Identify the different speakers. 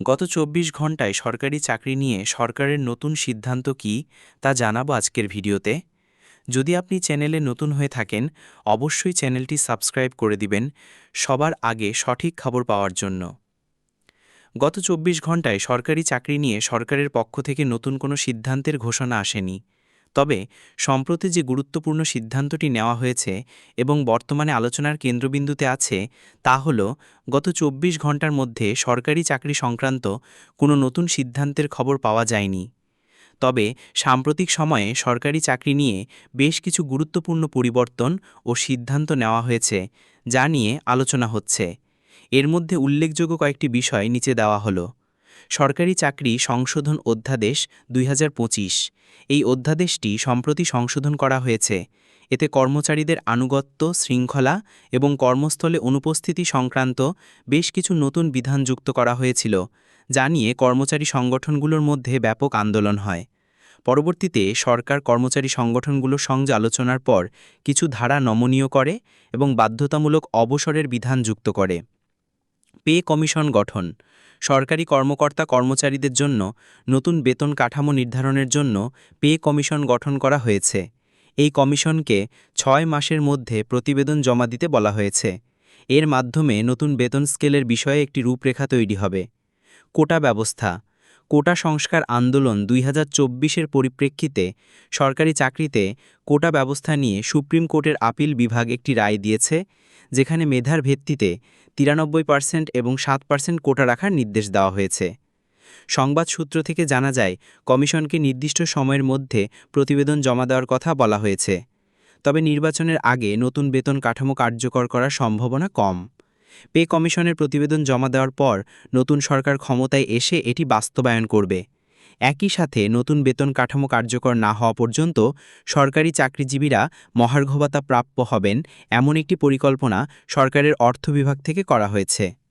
Speaker 1: গত চব্বিশ ঘন্টায় সরকারি চাকরি নিয়ে সরকারের নতুন সিদ্ধান্ত কি, তা জানাব আজকের ভিডিওতে। যদি আপনি চ্যানেলে নতুন হয়ে থাকেন, অবশ্যই চ্যানেলটি সাবস্ক্রাইব করে দিবেন সবার আগে সঠিক খবর পাওয়ার জন্য। গত চব্বিশ ঘন্টায় সরকারি চাকরি নিয়ে সরকারের পক্ষ থেকে নতুন কোনো সিদ্ধান্তের ঘোষণা আসেনি। তবে সম্প্রতি যে গুরুত্বপূর্ণ সিদ্ধান্তটি নেওয়া হয়েছে এবং বর্তমানে আলোচনার কেন্দ্রবিন্দুতে আছে, তা হল গত চব্বিশ ঘণ্টার মধ্যে সরকারি চাকরি সংক্রান্ত কোনো নতুন সিদ্ধান্তের খবর পাওয়া যায়নি। তবে সাম্প্রতিক সময়ে সরকারি চাকরি নিয়ে বেশ কিছু গুরুত্বপূর্ণ পরিবর্তন ও সিদ্ধান্ত নেওয়া হয়েছে, যা নিয়ে আলোচনা হচ্ছে। এর মধ্যে উল্লেখযোগ্য কয়েকটি বিষয় নিচে দেওয়া হলো। সরকারি চাকরি সংশোধন অধ্যাদেশ দুই হাজার পঁচিশ। এই অধ্যাদেশটি সম্প্রতি সংশোধন করা হয়েছে। এতে কর্মচারীদের আনুগত্য, শৃঙ্খলা এবং কর্মস্থলে অনুপস্থিতি সংক্রান্ত বেশ কিছু নতুন বিধান যুক্ত করা হয়েছিল, যা নিয়ে কর্মচারী সংগঠনগুলোর মধ্যে ব্যাপক আন্দোলন হয়। পরবর্তীতে সরকার কর্মচারী সংগঠনগুলোর সঙ্গে আলোচনার পর কিছু ধারা নমনীয় করে এবং বাধ্যতামূলক অবসরের বিধান যুক্ত করে। পে কমিশন গঠন। সরকারি কর্মকর্তা কর্মচারীদের জন্য নতুন বেতন কাঠামো নির্ধারণের জন্য পে কমিশন গঠন করা হয়েছে। এই কমিশনকে ছয় মাসের মধ্যে প্রতিবেদন জমা দিতে বলা হয়েছে। এর মাধ্যমে নতুন বেতন স্কেলের বিষয়ে একটি রূপরেখা তৈরি হবে। কোটা ব্যবস্থা কোটা সংস্কার আন্দোলন দুই হাজার পরিপ্রেক্ষিতে সরকারি চাকরিতে কোটা ব্যবস্থা নিয়ে সুপ্রিম কোর্টের আপিল বিভাগ একটি রায় দিয়েছে, যেখানে মেধার ভিত্তিতে তিরানব্বই পার্সেন্ট এবং সাত পার্সেন্ট কোটা রাখার নির্দেশ দেওয়া হয়েছে। সংবাদ সূত্র থেকে জানা যায়, কমিশনকে নির্দিষ্ট সময়ের মধ্যে প্রতিবেদন জমা দেওয়ার কথা বলা হয়েছে। তবে নির্বাচনের আগে নতুন বেতন কাঠামো কার্যকর করার সম্ভাবনা কম। পে কমিশনের প্রতিবেদন জমা দেওয়ার পর নতুন সরকার ক্ষমতায় এসে এটি বাস্তবায়ন করবে। একই সাথে নতুন বেতন কাঠামো কার্যকর না হওয়া পর্যন্ত সরকারি চাকরিজীবীরা মহার্ঘভাতা প্রাপ্য হবেন, এমন একটি পরিকল্পনা সরকারের অর্থ বিভাগ থেকে করা হয়েছে।